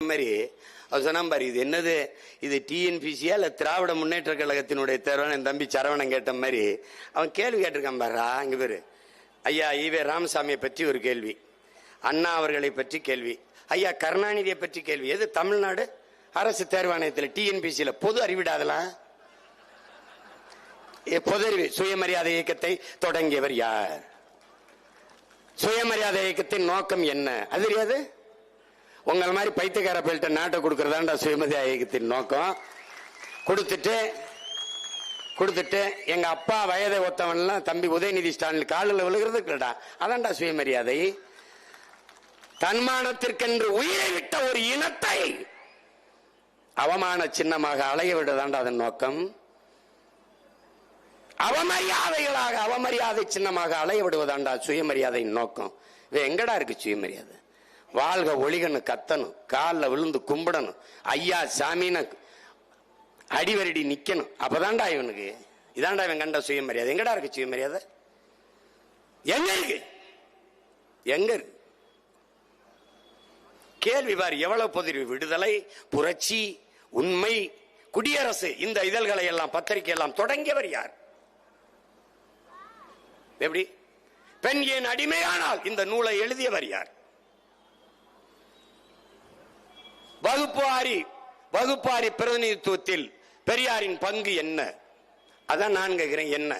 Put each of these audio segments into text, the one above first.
மாதிரி அவர் சொன்னா பாரு இது என்னது? இது டிஎன்பிசியா இல்ல திராவிட முன்னேற்ற கழகத்தினுடைய தேர்வான என் தம்பி சரவணன் கேட்ட மாதிரி அவன் கேள்வி கேட்டிருக்கான் பாரா இங்க பேரு. ஐயா ஈவே ராமசாமியை பற்றி ஒரு கேள்வி. அண்ணா அவர்களை பற்றி கேள்வி. ஐயா கருணாநிதியை பற்றி கேள்வி. எது தமிழ்நாடு? அரசு தேர்வாணையத்தில் டிஎன்பிசியில பொது அறிவிடாதலாம் பொது அறிவு சுயமரியாதை இயக்கத்தை தொடங்கியவர் யார்? சுயமரியாதை இயக்கத்தின் நோக்கம் என்ன? அது தெரியாது? உங்களை மாதிரி பைத்தியக்கார பேல்ட்ட நாட்டை கொடுக்குறதாண்டா சுயமதி இயக்கத்தின் நோக்கம். கொடுத்துட்டு கொடுத்துட்டு எங்க அப்பா வயதை ஒத்தவன்லாம் தம்பி உதயநிதி ஸ்டாலின் காலில் விழுகிறது இல்லடா அதான்டா சுயமரியாதை. தன்மானத்திற்கென்று உயிரை விட்ட ஒரு இனத்தை அவமான சின்னமாக அலைய விடுதாண்டா அதன் நோக்கம். அவமரியாதைகளாக அவமரியாதை சின்னமாக அலைய விடுவதாண்டா சுயமரியாதையின் நோக்கம். இது எங்கடா இருக்கு சுயமரியாதை? வாழ்க ஒளிகன்னு கத்தணும் காலில் விழுந்து கும்பிடணும் ஐயா சாமின்னு அடிவரடி நிக்கணும். அப்போதான்டா இவனுக்கு இதான்டா இவன் கண்ட சுயமரியாதை. எங்கடா இருக்கு சுயமரியாதை? எங்க இருக்கு? எங்க இருக்கு? கேள்வி பார் எவ்வளவு பொதிரி விடுதலை புரட்சி உண்மை குடியரசு இந்த இதழ்களை எல்லாம் பத்திரிகை எல்லாம் தொடங்கியவர் யார்? எப்படி? பெண் ஏன் அடிமையானால் இந்த நூலை எழுதியவர் யார்? வகுப்பாரி வகுப்பாரி பிரதிநிதித்துவத்தில் பெரியாரின் பங்கு என்ன? அதான் நான் கேட்கிறேன் என்ன?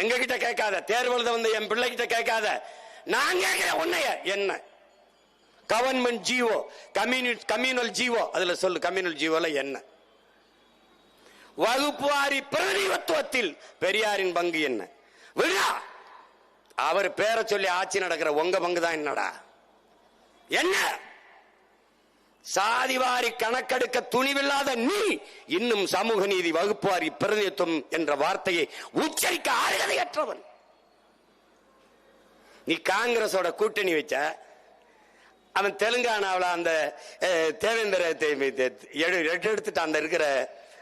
எங்க கிட்ட கேட்காத தேர்வு எழுத வந்த என் பிள்ளை கிட்ட கேட்காத நான் கேட்கிறேன் உன்னைய என்ன? கவர்மெண்ட் ஜீவோ கம்யூனி கம்யூனல் ஜிஓ அதுல சொல்லு கம்யூனல் ஜீவோல என்ன? வகுப்புவாரி பிரதிநிதித்துவத்தில் பெரியாரின் பங்கு என்ன? விடா அவர் பேரை சொல்லி ஆட்சி நடக்கிற உங்க பங்கு தான் என்னடா? என்ன? சாதிவாரி கணக்கெடுக்க துணிவில்லாத நீ இன்னும் சமூக நீதி வகுப்புவாரி பிரதிநிதித்துவம் என்ற வார்த்தையை உச்சரிக்க ஆறுகதையற்றவன் நீ காங்கிரஸோட கூட்டணி வச்ச அவன் தெலுங்கானாவில் அந்த தேவேந்திர எடு- எடுத்துட்டான் அந்த இருக்கிற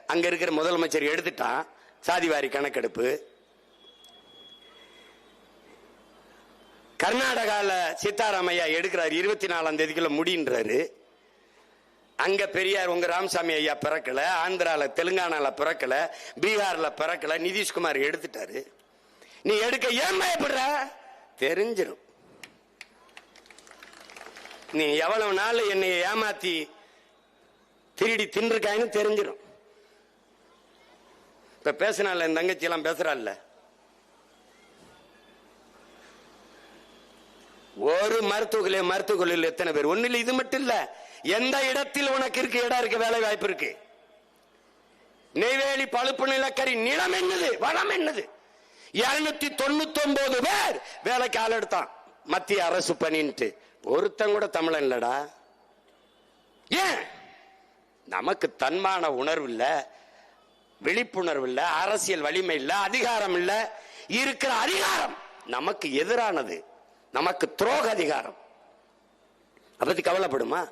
அங்க இருக்கிற முதலமைச்சர் எடுத்துட்டான் சாதிவாரி கணக்கெடுப்பு. கர்நாடகாவில் சீதாராமையா எடுக்கிறார் இருபத்தி நாலாம் தேதிக்குள்ள முடின்றாரு. அங்க பெரியார் உங்க ராமசாமி ஐயா பிறக்கல ஆந்திரால தெலுங்கானால பிறக்கல பீகார்ல பிறக்கல நிதிஷ்குமார் எடுத்துட்டாரு. நீ எடுக்க ஏன் பயப்படுற? தெரிஞ்சிடும் நீ எவ்வளவு நாள் என்னை ஏமாத்தி திருடி தின்றுக்காயின்னு தெரிஞ்சிடும் இப்ப பேசினால என் தங்கச்சி எல்லாம் பேசுறாள் ஒரு மருத்துவர்களே மருத்துவர்கள் எத்தனை பேர்? ஒண்ணு இல்லை இது மட்டும் இல்ல எந்த இடத்தில் உனக்கு இருக்கு இடம் இருக்கு வேலை வாய்ப்பு இருக்கு? நெய்வேலி பழுப்பு நிலக்கரி நிலம் என்னது? வளம் என்னது? இருநூத்தி தொண்ணூத்தி ஒன்பது பேர் வேலைக்கு ஆள் எடுத்தான். மத்திய அரசு பணின்ட்டு. ஒருத்தன் கூட தமிழன் இல்லடா. ஏன்? நமக்கு தன்மான உணர்வு இல்ல விழிப்புணர்வு இல்லை அரசியல் வலிமை இல்லை அதிகாரம் இல்லை. இருக்கிற அதிகாரம் நமக்கு எதிரானது. நமக்கு துரோக அதிகாரம் அதை பத்தி கவலைப்படுமா?